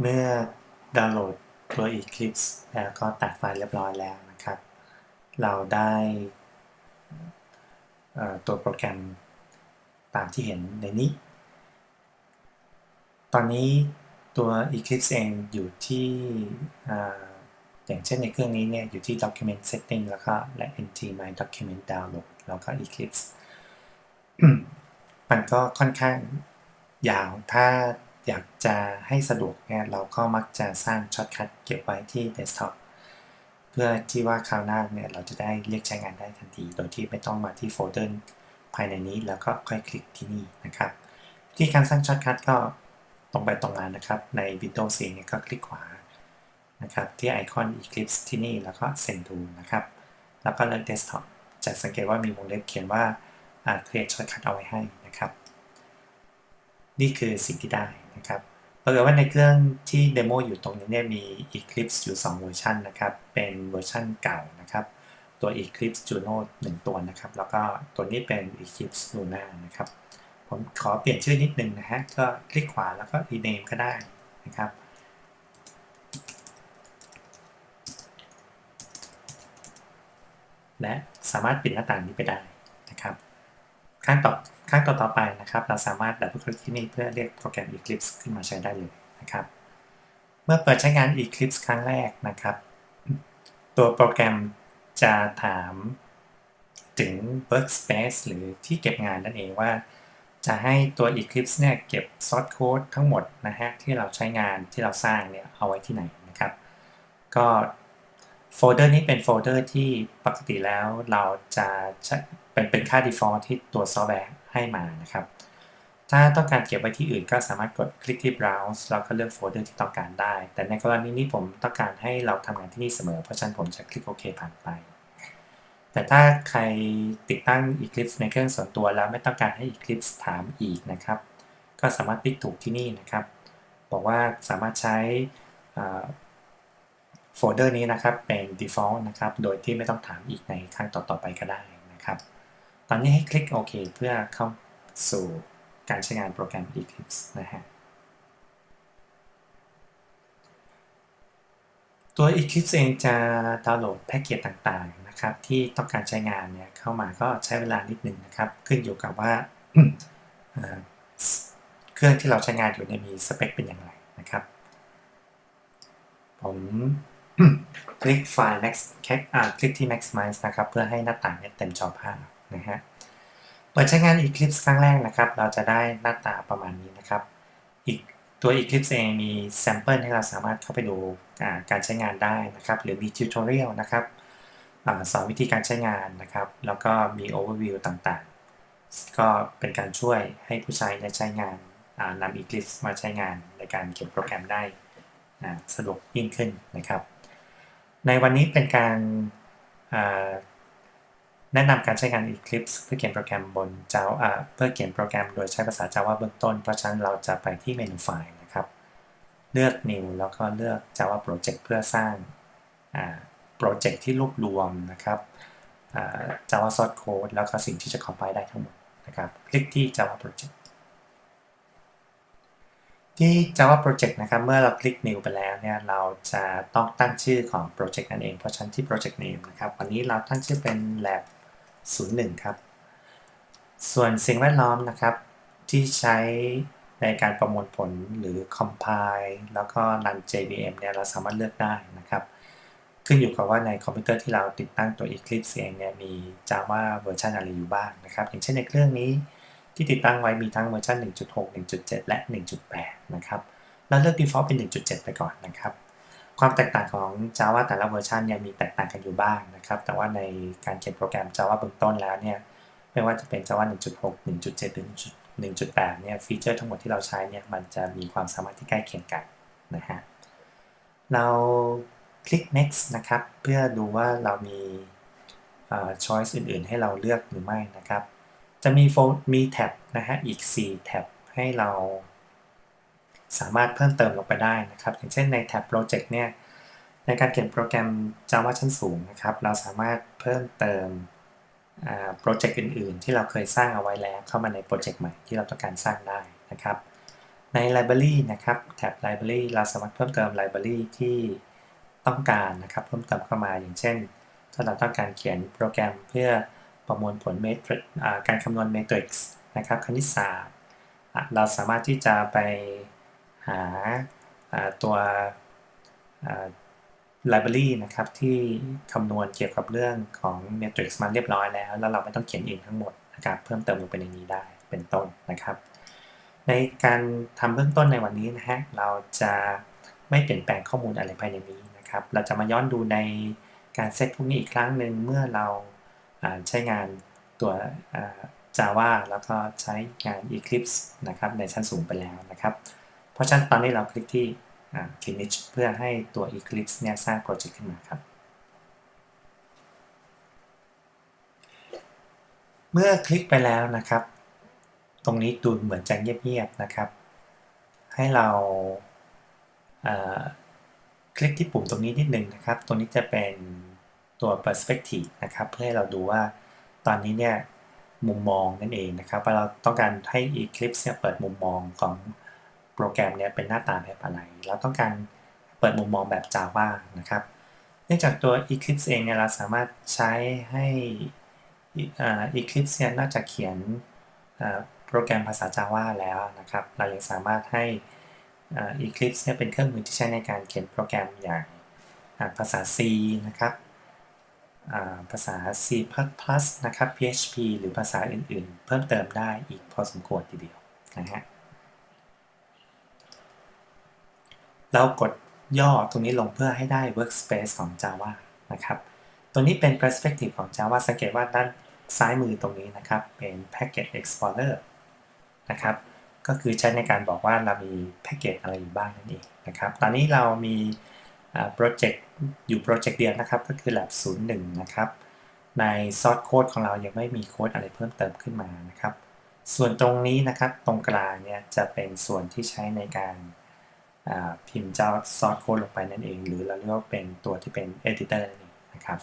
เมื่อดาวน์โหลดตัว Eclipse แล้วก็ตัดไฟล์เรียบร้อยแล้วนะครับ เราได้ตัวโปรแกรมตามที่เห็นในนี้ ตอนนี้ตัว Eclipse เองอยู่ที่ออย่างเช่นในเครื่องนี้เนี่ยอยู่ที่ Document Setting แล้วก็และ NT My Document Download แล้วก็ Eclipse มันก็ค่อนข้างยาว ถ้า อยากจะให้สะดวกเนี่ยเราก็มักจะสร้างช็อตคัทเก็บไว้ที่ Desktop เพื่อที่ว่าคราวหน้าเนี่ยเราจะได้เรียกใช้งานได้ทันที โดยที่ไม่ต้องมาที่โฟลเดอร์ภายในนี้แล้วก็ค่อยคลิกที่นี่นะครับวิธีการสร้างช็อตคัทก็ตรงไปตรงมานะครับ ใน Windows เองเนี่ยก็คลิกขวานะครับที่ไอคอน Eclipse ที่นี่แล้วก็ Send to นะครับ แล้วก็เลือก Desktop จะสังเกตว่ามีวงเล็บเขียนว่า create shortcut เอาไว้ให้นะครับ นี่คือสิ่งที่ได้นะครับปรากฏว่าในเครื่องที่เดโมอยู่ตรงนี้เนี่ยมี Eclipse อยู่ 2 เวอร์ชันนะครับ เป็นเวอร์ชันเก่านะครับ ตัว Eclipse Juno 1 ตัวนะครับ แล้วก็ตัวนี้เป็น Eclipse Luna นะครับ ผมขอเปลี่ยนชื่อนิดนึงนะฮะ ก็คลิกขวาแล้วก็ rename ก็ได้นะครับ และสามารถปิดหน้าต่างนี้ไปได้ ข้างต่อข้างต่อต่อไปนะครับ เราสามารถดับเบิลคลิกที่นี่เพื่อเรียกโปรแกรม Eclipse ขึ้นมาใช้ได้เลยนะครับ เมื่อเปิดใช้งาน Eclipse ครั้งแรกนะครับ ตัวโปรแกรมจะถามถึง workspace หรือที่เก็บงานนั่นเองว่า จะให้ตัว Eclipse เนี่ยเก็บ source code ทั้งหมดนะฮะที่เราใช้งานที่เราสร้างเนี่ยเอาไว้ที่ไหนนะครับ ก็ โฟลเดอร์นี้เป็นโฟลเดอร์ที่ปกติแล้วเราจะเป็นเป็นค่า default ที่ตัวซอฟต์แวร์ให้มานะครับ ถ้าต้องการเก็บไว้ที่อื่นก็สามารถกดคลิกที่ browse แล้วก็เลือกโฟลเดอร์ที่ต้องการได้ แต่ในกรณีนี้ผมต้องการให้เราทำงานที่นี่เสมอ เพราะฉะนั้นผมจะคลิกโอเคผ่านไป แต่ถ้าใครติดตั้ง Eclipse ในเครื่องส่วนตัวแล้วไม่ต้องการให้ Eclipse ถามอีกนะครับ ก็สามารถคลิกถูกที่นี่นะครับ บอกว่าสามารถใช้ โฟลเดอร์นี้นะครับเป็น default นะครับ โดยที่ไม่ต้องถามอีกในครั้งต่อๆไปก็ได้นะครับ ตอนนี้ให้คลิกโอเคเพื่อเข้าสู่การใช้งานโปรแกรม Eclipse นะฮะตัว Eclipse เองจะดาวน์โหลดแพ็กเกจต่างๆนะครับ ที่ต้องการใช้งานเนี่ยเข้ามาก็ใช้เวลานิดหนึ่งนะครับ ขึ้นอยู่กับว่าเครื่องที่เราใช้งานอยู่เนี่ยมีสเปคเป็นอย่างไรนะครับ ผม คลิกไฟล์ max แคปอ่าคลิกที่ maximize นะครับ เพื่อให้หน้าต่างเนี่ยเต็มจอภาพนะฮะเปิดใช้งาน Eclipse ครั้งแรกนะครับ เราจะได้หน้าตาประมาณนี้นะครับ อีกตัว Eclipse เองมี sample ให้เราสามารถเข้าไปดูการใช้งานได้นะครับ หรือมี tutorial นะครับอสอนวิธีการใช้งานนะครับ แล้วก็มี overview ต่างๆ ก็เป็นการช่วยให้ผู้ใช้ใช้งานนำ Eclipse มาใช้งานในการเขียนโปรแกรมได้สะดวกยิ่งขึ้นนะครับ ในวันนี้เป็นการแนะนำการใช้งาน Eclipse เพื่อเขียนโปรแกรมบน Java เพื่อเขียนโปรแกรมโดยใช้ภาษา Java เบื้องต้น เพราะฉะนั้นเราจะไปที่เมนูไฟล์นะครับ เลือก New แล้วก็เลือก Java Project เพื่อสร้างโปรเจกต์ที่รวบรวมนะครับ Java Source Code แล้วก็สิ่งที่จะ compile ได้ทั้งหมดนะครับ คลิกที่ Java Project ที่ Java Project นะครับ เมื่อเราคลิก New ไปแล้วเนี่ย เราจะต้องตั้งชื่อของโปรเจกต์นั่นเอง เพราะฉะนั้นที่ Project Name นะครับ วันนี้เราตั้งชื่อเป็น Lab 01 ครับ ส่วนสิ่งแวดล้อมนะครับ ที่ใช้ในการประมวลผลหรือ compile แล้วก็ run JVM เนี่ย เราสามารถเลือกได้นะครับ ขึ้นอยู่กับว่าในคอมพิวเตอร์ที่เราติดตั้งตัว Eclipse เองเนี่ย มี Java เวอร์ชันอะไรอยู่บ้างนะครับ อย่างเช่นในเครื่องนี้ ที่ติดตั้งไว้มีทั้งเวอร์ชัน1.6 1.7 และ 1.8 นะครับ แล้วเลือก default เป็น 1.7 ไปก่อนนะครับ ความแตกต่างของ Java แต่ละเวอร์ชันยังมีแตกต่างกันอยู่บ้างนะครับ แต่ว่าในการเขียนโปรแกรม Java เบื้องต้นแล้วเนี่ย ไม่ว่าจะเป็น Java 1.6 1.7 หรือ 1.8 เนี่ย ฟีเจอร์ทั้งหมดที่เราใช้เนี่ย มันจะมีความสามารถที่ใกล้เคียงกันนะฮะ เราคลิก next นะครับ เพื่อดูว่าเรามี choice อื่น ๆ ให้เราเลือกหรือไม่นะครับ จะมีโฟมีแท็บนะฮะอีก 4 แท็บให้เรา สามารถเพิ่มเติมลงไปได้นะครับ อย่างเช่นในแท็บ Project เนี่ยในการเขียนโปรแกรม Java ชั้นสูงนะครับ เราสามารถเพิ่มเติมโปรเจกต์อื่น ๆ ที่เราเคยสร้างเอาไว้แล้วเข้ามาในโปรเจกต์ใหม่ที่เราต้องการสร้างได้นะครับ ในใน library นะครับแท็บ library เราสามารถเพิ่มเติม library ที่ต้องการนะครับ เพิ่มเติมเข้ามาอย่างเช่น ถ้าเราต้องการเขียนโปรแกรมเพื่อ ประมวลผลเมทริกการคำนวณเมทริกซ์นะครับคณิตศาสตร์ เราสามารถที่จะไปหาตัวอ่า library นะครับที่คำนวณเกี่ยวกับเรื่องของ matrix มาเรียบร้อยแล้ว แล้วเราไม่ต้องเขียนเองทั้งหมดนะครับเพิ่มเติมลงไปในนี้ได้เป็นต้นนะครับ ในการทำเบื้องต้นในวันนี้นะฮะเราจะไม่เปลี่ยนแปลงข้อมูลอะไรภายในนี้นะครับ เราจะมาย้อนดูในการเซตพวกนี้อีกครั้งหนึ่งเมื่อเรา ใช้งานตัว Java แล้วก็ใช้งาน Eclipse นะครับในชั้นสูงไปแล้วนะครับ เพราะฉะนั้นตอนนี้เราคลิกที่ Finish เพื่อให้ตัว Eclipse เนี่ยสร้างโปรเจกต์ขึ้นมาครับ เมื่อคลิกไปแล้วนะครับ ตรงนี้ดูเหมือนจะเงียบๆนะครับ ให้เราคลิกที่ปุ่มตรงนี้นิดนึงนะครับ ตรงนี้จะเป็น ตัว perspective นะครับ เพื่อให้เราดูว่าตอนนี้เนี่ยมุมมองนั่นเองนะครับว่าเราต้องการให้ Eclipse เนี่ยเปิดมุมมองของโปรแกรมเนี่ยเป็นหน้าตาแบบอะไร เราต้องการเปิดมุมมองแบบ Java นะครับ เนื่องจากตัว Eclipse เองเนี่ยเราสามารถใช้ให้ Eclipse เนี่ยนอกจากเขียนโปรแกรมภาษา Java แล้วนะครับ เรายังสามารถให้ Eclipse เนี่ยเป็นเครื่องมือที่ใช้ในการเขียนโปรแกรมอย่างภาษา C นะครับ ภาษา C++ นะครับ PHP หรือภาษาอื่นๆ เพิ่มเติมได้อีกพอสมควรทีเดียวนะฮะเรากดย่อตรงนี้ลงเพื่อให้ได้ workspace ของ Java นะครับ ตัวนี้เป็น perspective ของ Java สังเกตว่าด้านซ้ายมือตรงนี้นะครับ เป็น package explorer นะครับ ก็คือใช้ในการบอกว่าเรามีแพ็กเกจอะไรอยู่บ้างนั่นเองนะครับ ตอนนี้เรามี โปรเจกต์อยู่โปรเจกต์เดียวนะครับ ก็คือ lab 01 นะครับ ใน source code ของเรายังไม่มีโค้ดอะไรเพิ่มเติมขึ้นมานะครับ ส่วนตรงนี้นะครับตรงกลางเนี่ยจะเป็นส่วนที่ใช้ในการพิมพ์เจ้า source code ลงไปนั่นเอง หรือเราเรียกว่าเป็นตัวที่เป็น editor นั่นเองนะครับ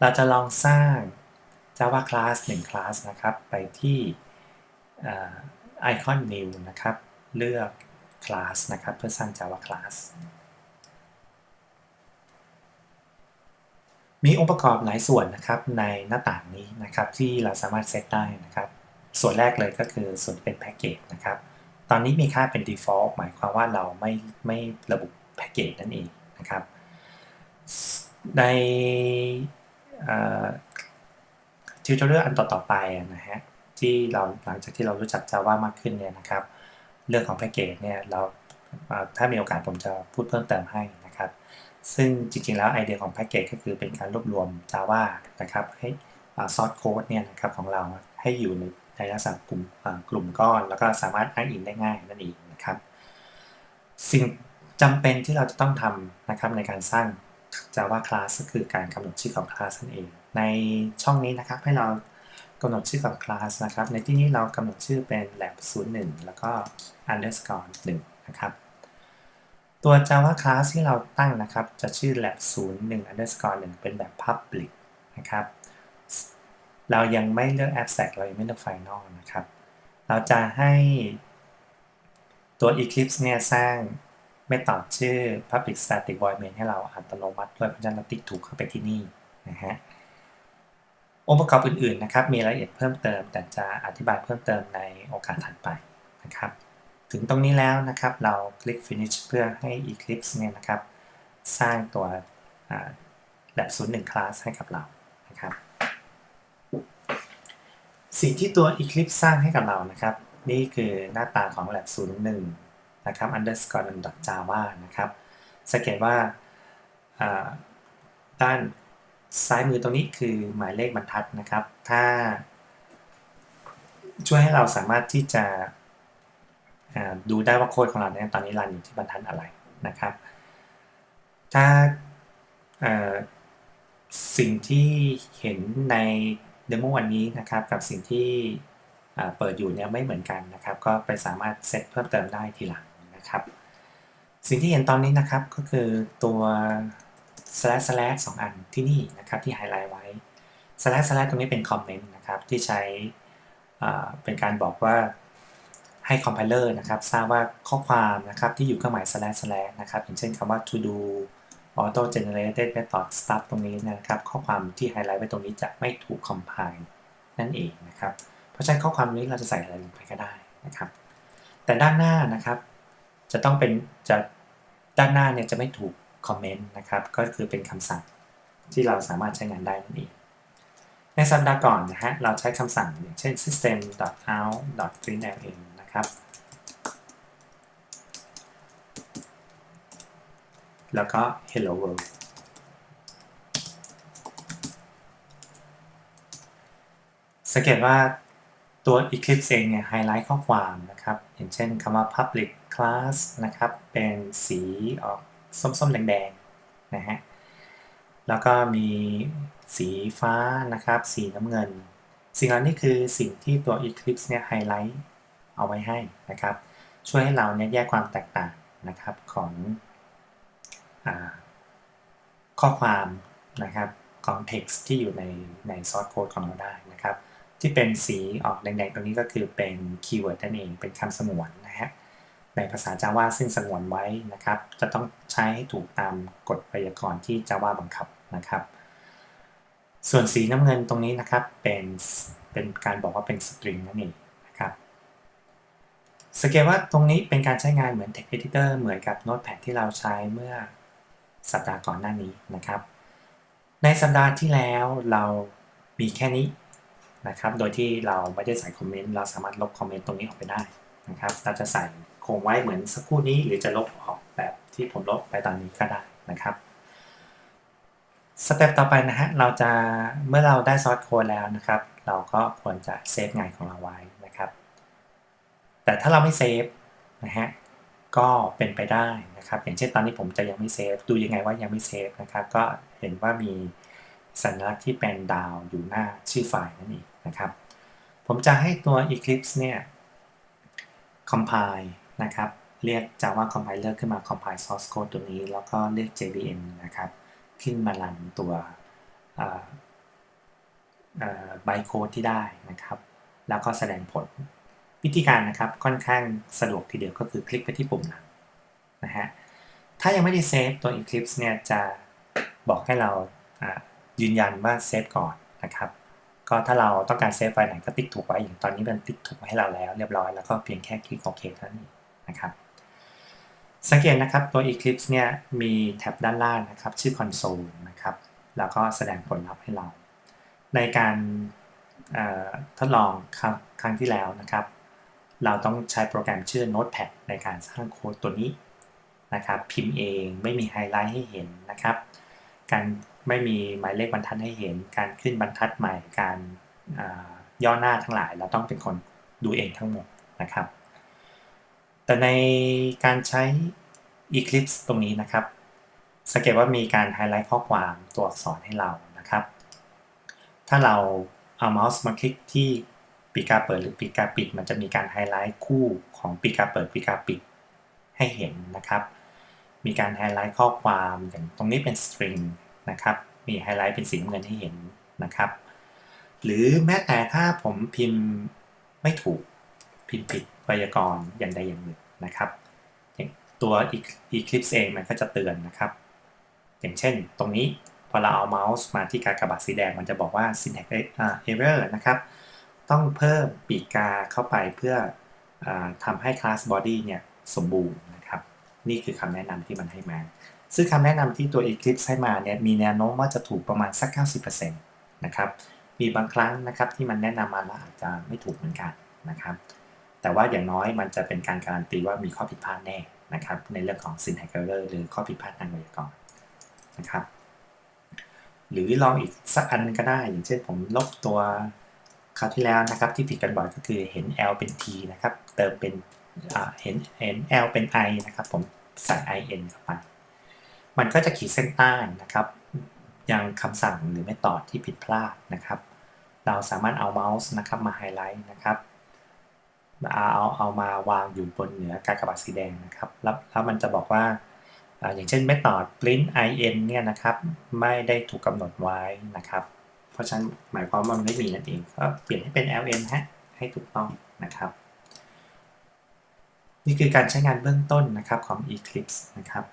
เราจะลองสร้าง Java class 1 class นะครับ ไปที่ไอคอน new นะครับ เลือก class นะครับ เพื่อสร้าง Java class มีองค์ประกอบหลายส่วนนะครับในหน้าต่างนี้นะครับที่เราสามารถเซตได้นะครับ ส่วนแรกเลยก็คือส่วนเป็นแพ็กเกจนะครับ ตอนนี้มีค่าเป็น default หมายความว่าเราไม่ไม่ระบุแพ็กเกจนั่นเองนะครับ ในทิวทอเรียลอันต่อๆไปนะฮะที่เราหลังจากที่เรารู้จัก Java มากขึ้นเนี่ยนะครับ เรื่องของแพ็กเกจเนี่ยเราถ้ามีโอกาสผมจะพูดเพิ่มเติมให้นะครับ ซึ่งจริงๆ แล้วไอเดียของแพ็กเกจก็คือเป็นการรวบรวม Java นะครับให้ซอสโค้ดเนี่ยนะครับของเราให้อยู่ในในลักษณะกลุ่มกลุ่มก้อน แล้วก็สามารถอ้างอิงได้ง่ายนั่นเองนะครับ สิ่งจำเป็นที่เราจะต้องทำนะครับในการสร้าง Java class ก็คือการกำหนดชื่อของ class นั่นเอง ในช่องนี้นะครับให้เรากำหนดชื่อของ class นะครับ ในที่นี้เรากำหนดชื่อเป็น lab 01 แล้วก็ underscore 1นะครับ ตัว Java class ที่เราตั้งนะครับ จะชื่อ lab 01 underscore 1เป็นแบบ public นะครับ เรายังไม่เลือก abstract เรายังไม่เลือก final นะครับ เราจะให้ตัว Eclipse เนี่ยสร้างไม่ตอบชื่อ public static void main ให้เราอัตโนมัติด้วยเพราะฉะนั้นเราติ๊กถูกเข้าไปที่นี่นะฮะองค์ประกอบอื่นๆนะครับ มีรายละเอียดเพิ่มเติม แต่จะอธิบายเพิ่มเติมในโอกาสถัดไปนะครับ ถึงตรงนี้แล้วนะครับ เราคลิก finish เพื่อให้ Eclipse เนี่ยนะครับ สร้างตัว lab 01 class ให้กับเรานะครับ สิ่งที่ตัว Eclipse สร้างให้กับเรานะครับ นี่คือหน้าตาของ lab 01 นะครับ underscore 1 java นะครับ สังเกตว่าด้านซ้ายมือตรงนี้คือหมายเลขบรรทัดนะครับ ถ้าช่วยให้เราสามารถที่จะ ดูได้ว่าโค้ดของเราเนี่ยตอนนี้รันอยู่ที่บรรทัดอะไรนะครับ ถ้าสิ่งที่เห็นในเดโมวันนี้นะครับกับสิ่งที่เปิดอยู่เนี่ยไม่เหมือนกันนะครับ ก็ไปสามารถเซตเพิ่มเติมได้ทีหลังนะครับ สิ่งที่เห็นตอนนี้นะครับก็คือตัว slash slash สองอันที่นี่นะครับที่ไฮไลท์ไว้ slash slash ตรงนี้เป็นคอมเมนต์นะครับที่ใช้เป็นการบอกว่า ให้คอมไพเลอร์นะครับทราบว่าข้อความนะครับที่อยู่เครื่องหมาย slash slash นะครับอย่างเช่นคำว่า to do auto generated method stuff ตรงนี้นะครับ ข้อความที่ไฮไลท์ไว้ตรงนี้จะไม่ถูก compile นั่นเองนะครับ เพราะฉะนั้นข้อความนี้เราจะใส่อะไรลงไปก็ได้นะครับ แต่ด้านหน้านะครับ จะต้องเป็นจะด้านหน้าเนี่ยจะไม่ถูกคอมเมนต์นะครับ ก็คือเป็นคำสั่งที่เราสามารถใช้งานได้นั่นเองในสัปดาห์ก่อนนะฮะเราใช้คำสั่งอย่างเช่น system.out.println ครับ แล้วก็ hello world สังเกตว่าตัว Eclipse เองเนี่ยไฮไลท์ข้อความนะครับ อย่างเช่นคำว่า public class นะครับ เป็นสีออกส้มๆ แดงๆ นะฮะ แล้วก็มีสีฟ้านะครับ สีน้ำเงิน สิ่งเหล่านี้คือสิ่งที่ตัว Eclipse เนี่ยไฮไลท์ เอาไว้ให้นะครับ ช่วยให้เราเนี่ยแยกความแตกต่างนะครับของอข้อความนะครับของ text ที่อยู่ในใน source code ของเราได้นะครับ ที่เป็นสีออกแดงๆตรงนี้ก็คือเป็นคีย์เวิร์ดนั่นเองเป็นคำสงวนนะฮะในภาษา Java ซึ่งสงวนไว้นะครับ จะต้องใช้ให้ถูกตามกฎไวยากรณ์ที่ Java บังคับนะครับ ส่วนสีน้ำเงินตรงนี้นะครับเป็นเป็นการบอกว่าเป็น string นั่นเอง สังเกตว่าตรงนี้เป็นการใช้งานเหมือน text editor เหมือนกับ Notepad ที่เราใช้เมื่อสัปดาห์ก่อนหน้านี้นะครับ ในสัปดาห์ที่แล้วเรามีแค่นี้นะครับ โดยที่เราไม่ได้ใส่คอมเมนต์ เราสามารถลบคอมเมนต์ตรงนี้ออกไปได้นะครับ เราจะใส่คงไว้เหมือนสักครู่นี้ หรือจะลบออกแบบที่ผมลบไปตอนนี้ก็ได้นะครับ สเต็ปต่อไปนะฮะ เราจะเมื่อเราได้ซอสโค้ดแล้วนะครับ เราก็ควรจะเซฟงานของเราไว้ แต่ถ้าเราไม่เซฟนะฮะก็เป็นไปได้นะครับ อย่างเช่นตอนนี้ผมจะยังไม่เซฟดูยังไงว่ายังไม่เซฟนะครับ ก็เห็นว่ามีสัญลักษณ์ที่เป็นดาวอยู่หน้าชื่อไฟล์นั่นเองนะครับ ผมจะให้ตัว Eclipse เนี่ย compile นะครับ เรียก Java compiler ขึ้นมา compile source code ตัวนี้ แล้วก็เรียก JVM นะครับ ขึ้นมารันตัวไบโค้ดที่ได้นะครับ แล้วก็แสดงผล วิธีการนะครับค่อนข้างสะดวกทีเดียวก็คือคลิกไปที่ปุ่มนั้นนะฮะถ้ายังไม่ได้เซฟตัว Eclipse เนี่ยจะบอกให้เรายืนยันว่าเซฟก่อนนะครับก็ถ้าเราต้องการเซฟไฟล์ไหนก็ติ๊กถูกไว้อย่างตอนนี้มันติ๊กถูกให้เราแล้วเรียบร้อยแล้วก็เพียงแค่คลิกโอเคเท่านั้นะครับสังเกตนะครับตัว Eclipse เนี่ยมีแท็บด้านล่างนะครับชื่อ console นะครับแล้วก็แสดงผลลัพธ์ให้เรา ในการทดลองครั้งที่แล้วนะครับ เราต้องใช้โปรแกรมชื่อ Notepad ในการสร้างโค้ดตัวนี้นะครับ พิมพ์เองไม่มีไฮไลท์ให้เห็นนะครับ การไม่มีหมายเลขบรรทัดให้เห็น การขึ้นบรรทัดใหม่ การย่อหน้าทั้งหลาย เราต้องเป็นคนดูเองทั้งหมดนะครับ แต่ในการใช้ Eclipse ตรงนี้นะครับ สังเกตว่ามีการไฮไลท์ข้อความตัวอักษรให้เรานะครับ ถ้าเราเอาเมาส์มาคลิกที่ ปีกาเปิดหรือปีกาปิด มันจะมีการไฮไลท์คู่ของปีกาเปิดปีกาปิดให้เห็นนะครับ มีการไฮไลท์ข้อความอย่างตรงนี้เป็น string นะครับ มีไฮไลท์เป็นสีน้ำเงินให้เห็นนะครับ หรือแม้แต่ถ้าผมพิมพ์ไม่ถูกพิมพ์ผิดไวยากรณ์อย่างใดอย่างหนึ่งนะครับตัว Eclipse เองมันก็จะเตือนนะครับ อย่างเช่นตรงนี้พอเราเอาเมาส์มาที่กากบาทสีแดงมันจะบอกว่า syntax error นะครับ ต้องเพิ่มปีกาเข้าไปเพื่ออทำให้ class body เนี่ยสมบูรณ์นะครับ นี่คือคำแนะนำที่มันให้มา ซึ่งคำแนะนำที่ตัว Eclipse ให้มาเนี่ยมีแนวโน้มว่าจะถูกประมาณสัก 90%นะครับ มีบางครั้งนะครับที่มันแนะนำมาแล้วอาจจะไม่ถูกเหมือนกันนะครับ แต่ว่าอย่างน้อยมันจะเป็นการการันตีว่ามีข้อผิดพลาดแน่นะครับ ในเรื่องของ syntax error หรือข้อผิดพลาดทางไวยากรณ์นะครับ หรือลองอีกสักอันก็ได้ อย่างเช่นผมลบตัว คราวที่แล้วนะครับที่ผิดกันบ่อยก็คือเห็น L เป็น T นะครับ เติมเป็นเห็นเห็น L เป็น I นะครับ ผมใส่ IN เข้าไป มันก็จะขีดเส้นใต้นะครับ ยังคำสั่งหรือไม่ต่อที่ผิดพลาดนะครับ เราสามารถเอาเมาส์นะครับมาไฮไลท์นะครับเอาเอามาวางอยู่บนเหนือกากบาทสีแดงนะครับ แล้วแล้วมันจะบอกว่าอย่างเช่น method print in เนี่ยนะครับ ไม่ได้ถูกกำหนดไว้นะครับ ราะฉะนั้นหมายความว่ามันไม่มีนั่นเองก็เปลี่ยนให้เป็น ln ฮะให้ถูกต้องนะครับ นี่คือการใช้งานเบื้องต้นนะครับของ Eclipse นะครับ